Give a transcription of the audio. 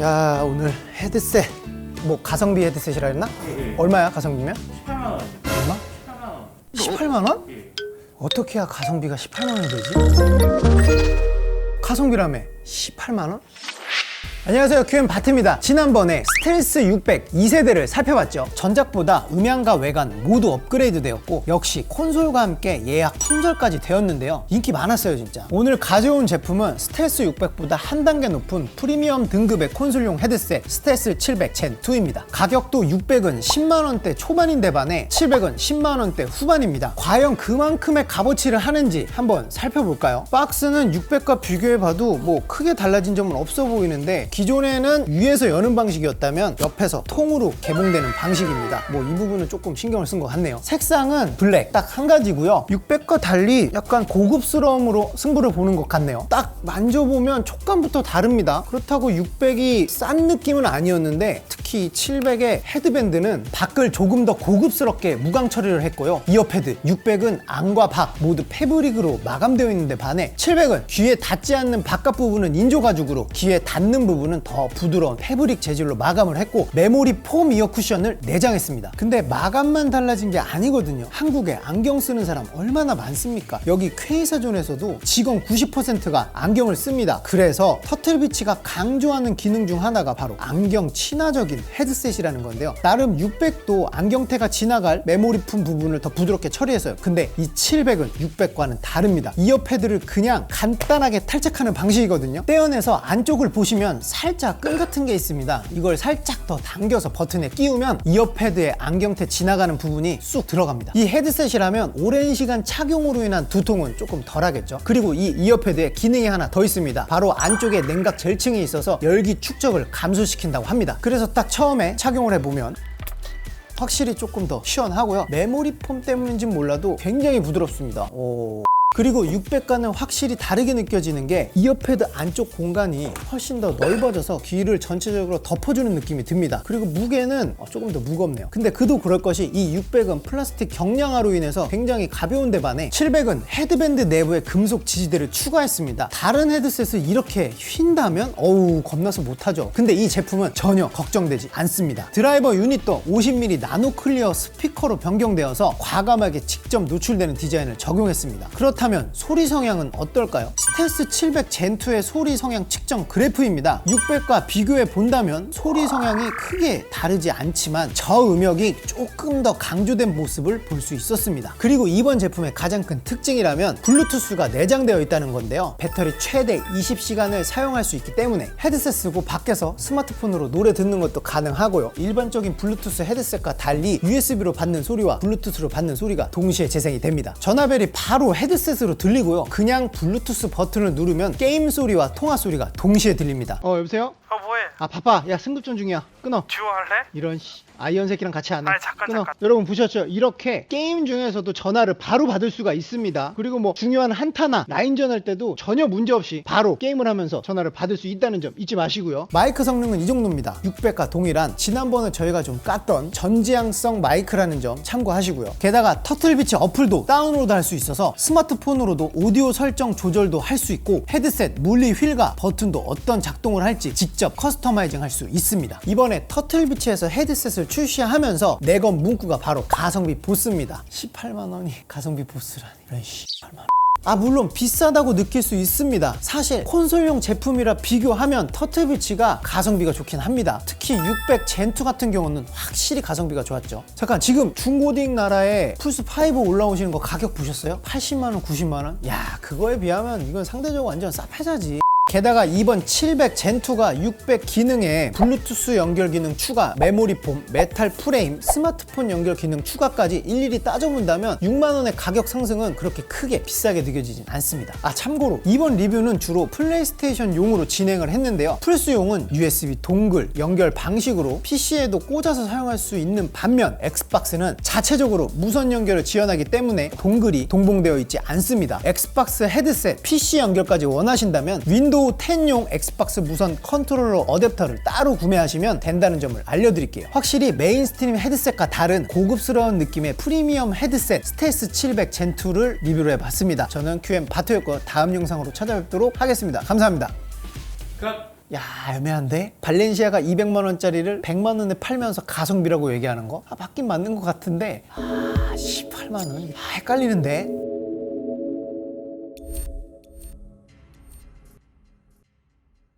야 오늘 헤드셋 뭐 가성비 헤드셋이라 했나? 얼마야 가성비면? 18만 원. 얼마? 18만 원. 18만 원? 예. 어떻게 해야 가성비가 18만 원이 되지? 가성비라며 18만 원? 안녕하세요. QM 바트입니다. 지난번에 스텔스 600 2세대를 살펴봤죠. 전작보다 음향과 외관 모두 업그레이드 되었고 역시 콘솔과 함께 예약 품절까지 되었는데요. 인기 많았어요 진짜. 오늘 가져온 제품은 스텔스 600보다 한 단계 높은 프리미엄 등급의 콘솔용 헤드셋 스텔스 700 젠2입니다. 가격도 600은 10만원대 초반인데 반해 700은 10만원대 후반입니다. 과연 그만큼의 값어치를 하는지 한번 살펴볼까요? 박스는 600과 비교해봐도 뭐 크게 달라진 점은 없어 보이는데 기존에는 위에서 여는 방식이었다면 옆에서 통으로 개봉되는 방식입니다. 뭐 이 부분은 조금 신경을 쓴 것 같네요. 색상은 블랙 딱 한 가지고요. 600과 달리 약간 고급스러움으로 승부를 보는 것 같네요. 딱 만져보면 촉감부터 다릅니다. 그렇다고 600이 싼 느낌은 아니었는데 특히 700의 헤드밴드는 밖을 조금 더 고급스럽게 무광 처리를 했고요. 이어 패드 600은 안과 밖 모두 패브릭으로 마감되어 있는데 반해 700은 귀에 닿지 않는 바깥 부분은 인조 가죽으로 귀에 닿는 부분은 더 부드러운 패브릭 재질로 마감을 했고 메모리 폼 이어 쿠션을 내장했습니다. 근데 마감만 달라진 게 아니거든요. 한국에 안경 쓰는 사람 얼마나 많습니까? 여기 K사존에서도 직원 90%가 안경을 씁니다. 그래서 터틀비치가 강조하는 기능 중 하나가 바로 안경 친화적인 헤드셋이라는 건데요. 나름 600도 안경테가 지나갈 메모리 품 부분을 더 부드럽게 처리했어요. 근데 이 700은 600과는 다릅니다. 이어패드를 그냥 간단하게 탈착하는 방식이거든요. 떼어내서 안쪽을 보시면 살짝 끈 같은 게 있습니다. 이걸 살짝 더 당겨서 버튼에 끼우면 이어패드의 안경테 지나가는 부분이 쑥 들어갑니다. 이 헤드셋이라면 오랜 시간 착용으로 인한 두통은 조금 덜하겠죠. 그리고 이 이어패드에 기능이 하나 더 있습니다. 바로 안쪽에 냉각 젤층이 있어서 열기 축적을 감소시킨다고 합니다. 그래서 딱 처음에 착용을 해보면 확실히 조금 더 시원하고요. 메모리 폼 때문인지는 몰라도 굉장히 부드럽습니다. 오. 그리고 600과는 확실히 다르게 느껴지는 게 이어패드 안쪽 공간이 훨씬 더 넓어져서 귀를 전체적으로 덮어주는 느낌이 듭니다. 그리고 무게는 어, 조금 더 무겁네요. 근데 그도 그럴 것이 이 600은 플라스틱 경량화로 인해서 굉장히 가벼운 데 반해 700은 헤드밴드 내부에 금속 지지대를 추가했습니다. 다른 헤드셋을 이렇게 휜다면 어우 겁나서 못하죠. 근데 이 제품은 전혀 걱정되지 않습니다. 드라이버 유닛도 50mm 나노 클리어 스피커로 변경되어서 과감하게 직접 노출되는 디자인을 적용했습니다. 면 소리 성향은 어떨까요? 스텔스 700 젠2의 소리 성향 측정 그래프입니다. 600과 비교해 본다면 소리 성향이 크게 다르지 않지만 저음역이 조금 더 강조된 모습을 볼 수 있었습니다. 그리고 이번 제품의 가장 큰 특징이라면 블루투스가 내장되어 있다는 건데요. 배터리 최대 20시간을 사용할 수 있기 때문에 헤드셋 쓰고 밖에서 스마트폰으로 노래 듣는 것도 가능하고요. 일반적인 블루투스 헤드셋과 달리 USB로 받는 소리와 블루투스로 받는 소리가 동시에 재생이 됩니다. 전화벨이 바로 헤드셋 으로 들리고요. 그냥 블루투스 버튼을 누르면 게임 소리와 통화 소리가 동시에 들립니다. 어 여보세요? 어 뭐해? 아 바빠. 야 승급 전 중이야. 끊어. 듀오 할래? 이런 씨. 아이언 새끼랑 같이 안 해. 아니, 잠깐, 끊어. 잠깐. 여러분 보셨죠? 이렇게 게임 중에서도 전화를 바로 받을 수가 있습니다. 그리고 뭐 중요한 한타나 라인전 할 때도 전혀 문제 없이 바로 게임을 하면서 전화를 받을 수 있다는 점 잊지 마시고요. 마이크 성능은 이 정도입니다. 600과 동일한 지난번에 저희가 좀 깠던 전지향성 마이크라는 점 참고하시고요. 게다가 터틀비치 어플도 다운로드 할 수 있어서 스마트폰으로도 오디오 설정 조절도 할 수 있고 헤드셋 물리 휠과 버튼도 어떤 작동을 할지 직접 커스터마이징 할 수 있습니다. 이번에 터틀비치에서 헤드셋을 출시하면서 내건 문구가 바로 가성비 보스입니다. 18만 원이 가성비 보스라니 이런 18만 원. 아 물론 비싸다고 느낄 수 있습니다 사실 콘솔용 제품이라 비교하면 터틀비치가 가성비가 좋긴 합니다 특히 600 젠2 같은 경우는 확실히 가성비가 좋았죠 잠깐 지금 중고딩 나라에 플스5 올라오시는 거 가격 보셨어요? 80만원 90만원? 야 그거에 비하면 이건 상대적으로 완전 싸패자지 게다가 이번 700 젠2가 600 기능에 블루투스 연결 기능 추가, 메모리 폼, 메탈 프레임, 스마트폰 연결 기능 추가까지 일일이 따져본다면 6만원의 가격 상승은 그렇게 크게 비싸게 느껴지진 않습니다. 아, 참고로 이번 리뷰는 주로 플레이스테이션 용으로 진행을 했는데요. 플스용은 USB 동글 연결 방식으로 PC에도 꽂아서 사용할 수 있는 반면 엑스박스는 자체적으로 무선 연결을 지원하기 때문에 동글이 동봉되어 있지 않습니다. 엑스박스 헤드셋, PC 연결까지 원하신다면 윈도우 10용 엑스박스 무선 컨트롤러 어댑터를 따로 구매하시면 된다는 점을 알려드릴게요. 확실히 메인스트림 헤드셋과 다른 고급스러운 느낌의 프리미엄 헤드셋 스텔스 700 젠2를 리뷰를 해봤습니다. 저는 QM 바토였고 다음 영상으로 찾아뵙도록 하겠습니다. 감사합니다. 끝. 야 애매한데 발렌시아가 200만 원짜리를 100만 원에 팔면서 가성비라고 얘기하는 거? 아 맞긴 맞는 것 같은데 아 18만 원? 아 헷갈리는데